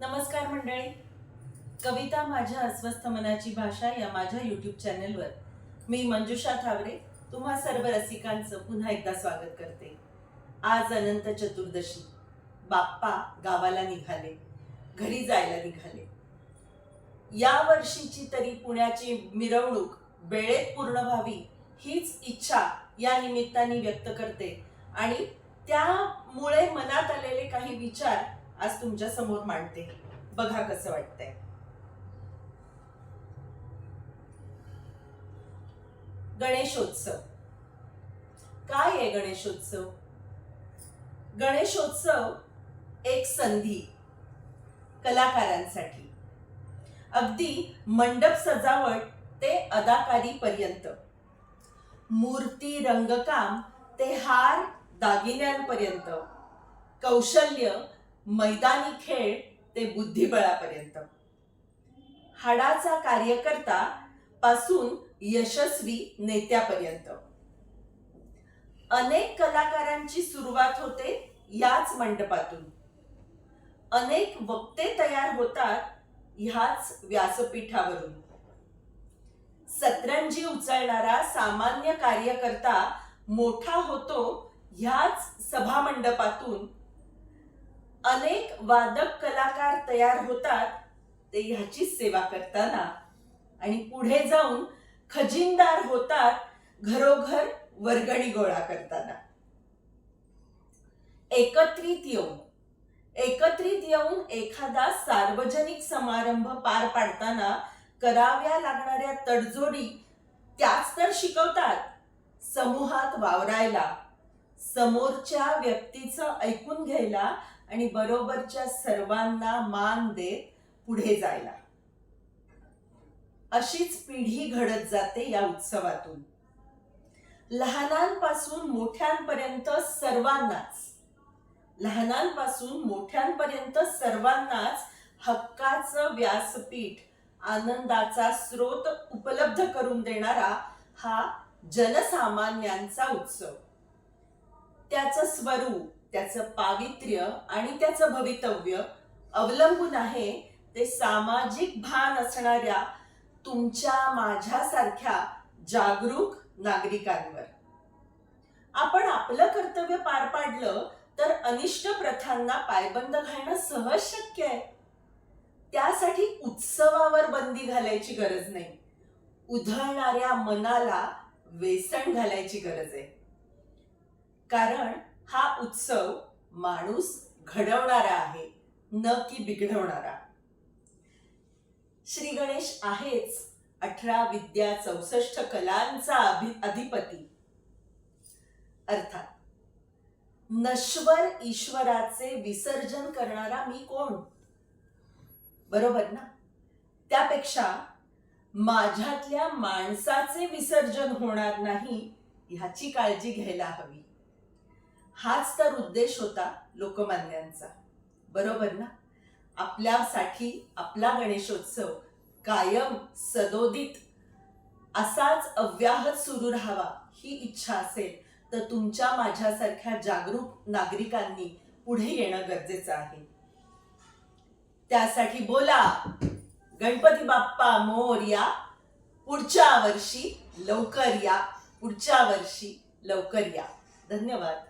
नमस्कार मंडळी. कविता माझ्या अस्वस्थ मनाची भाषा या माझ्या युट्यूब चॅनलवर मी मंजुषा थावरे तुम्हा सर्व रसिकांचं पुन्हा एकदा स्वागत करते. आज अनंत चतुर्दशी. बाप्पा गावाला निघाले. घरी जायला निघाले. या वर्षीची तरी पुण्याची मिरवणूक वेळेत पूर्ण व्हावी हीच इच्छा या निमित्ताने व्यक्त करते. आणि त्यामुळे मनात आलेले काही विचार आज तुमच्यासमोर मांडते. बघा कसं वाटतंय. गणेशोत्सव. काय आहे गणेशोत्सव? गणेशोत्सव एक संधी. कलाकारांसाठी. अगदी मंडप सजावट ते अदाकारी पर्यंत. मूर्ती रंगकाम ते हार दागिन्यांपर्यंत. कौशल्य मैदानी खेळ ते बुद्धिबळापर्यंत. हाडाचा कार्यकर्ता पासून यशस्वी नेत्यापर्यंत. अनेक कलाकारांची सुरुवात होते याच मंडपातून. अनेक वक्ते तयार होतात ह्याच व्यासपीठावरून. सतरंजी उचलणारा सामान्य कार्यकर्ता मोठा होतो ह्याच सभामंडपातून अनेक वादक कलाकार तयार होतात ते ह्याचीच सेवा करताना. आणि पुढे जाऊन खजिनदार होतात घरोघर वर्गणी गोळा करताना. एकत्रित येऊन एकत्रित येऊन एखादा सार्वजनिक समारंभ पार पाडताना कराव्या लागणाऱ्या तडजोडी त्याच तर शिकवतात. समूहात वावरायला समोरच्या व्यक्तीचं ऐकून घ्यायला आणि बरोबरच्या सर्वांना मान देत पुढे जायला. अशीच पिढी घडत जाते या उत्सवातून. लहानांपासून मोठ्यांपर्यंत सर्वांनाच. लहानांपासून मोठ्यांपर्यंत सर्वांनाच हक्काचं व्यासपीठ आनंदाचा स्रोत उपलब्ध करून देणारा हा जनसामान्यांचा उत्सव. त्याचं स्वरूप त्याचं पावित्र्य आणि त्याचं भवितव्य अवलंबून आहे ते सामाजिक भान असणाऱ्या तुमच्या माझ्यासारख्या जागरूक नागरिकांवर. आपण आपलं कर्तव्य पार पाडलं तर अनिष्ट प्रथांना पायबंद घालणं सहज शक्य आहे. त्यासाठी उत्सवावर बंदी घालायची गरज नाही. उधळणाऱ्या मनाला वेसण घालायची गरज आहे. कारण हा उत्सव माणूस घडवणारा आहे न की बिघडवणारा. श्री गणेश आहेच अठरा विद्या चौसष्ट कलांचा अभि अधिपती. अर्थात नश्वर ईश्वराचे विसर्जन करणारा मी कोण? बरोबर ना? त्यापेक्षा माझ्यातल्या माणसाचे विसर्जन होणार नाही ह्याची काळजी घ्यायला हवी. हाच तर उद्देश होता लोकमान्यांचा. बरोबर ना? आपल्यासाठी आपला गणेशोत्सव कायम सदोदित. असाच अव्याहत सुरू राहावा ही इच्छा असेल तर तुमच्या माझ्यासारख्या जागरूक नागरिकांनी पुढे येणं गरजेचं आहे. त्यासाठी बोला गणपती बाप्पा मोर या पुढच्या वर्षी लवकर या पुढच्या वर्षी लवकर या. धन्यवाद.